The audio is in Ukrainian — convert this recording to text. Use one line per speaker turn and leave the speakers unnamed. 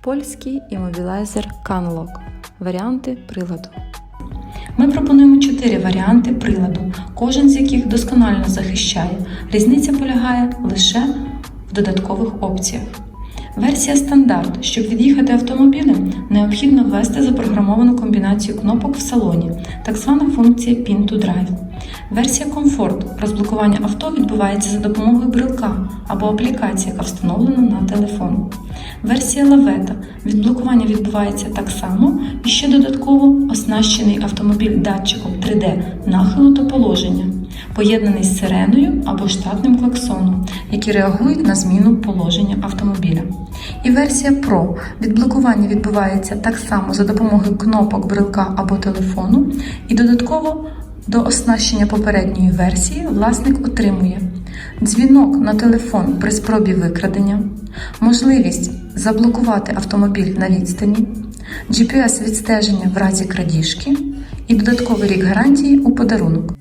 Польський іммобілайзер Canlock. Варіанти приладу.
Ми пропонуємо чотири варіанти приладу, кожен з яких досконально захищає. Різниця полягає лише в додаткових опціях. Версія стандарт. Щоб від'їхати автомобілем, необхідно ввести запрограмовану комбінацію кнопок в салоні, так звана функція Pin to Drive. Версія комфорт. Розблокування авто відбувається за допомогою брелка або аплікації, яка встановлена на телефон. Версія лавета. Відблокування відбувається так само і ще додатково оснащений автомобіль датчиком 3D нахилу та положення, поєднаний з сиреною або штатним клаксоном, які реагують на зміну положення автомобіля. І версія Pro. Відблокування відбувається так само за допомогою кнопок брелка або телефону, і додатково до оснащення попередньої версії власник отримує дзвінок на телефон при спробі викрадення, можливість заблокувати автомобіль на відстані, GPS відстеження в разі крадіжки і додатковий рік гарантії у подарунок.